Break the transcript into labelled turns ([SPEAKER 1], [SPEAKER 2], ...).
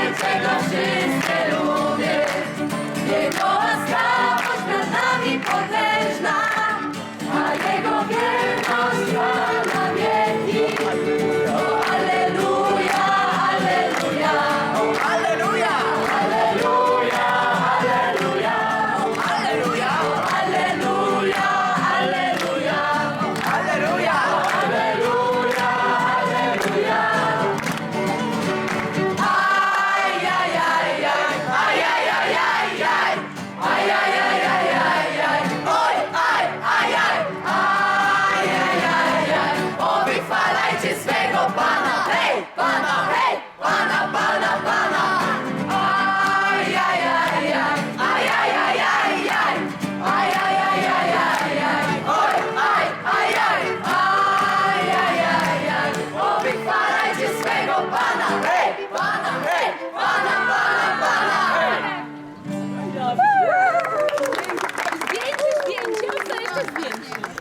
[SPEAKER 1] tańce do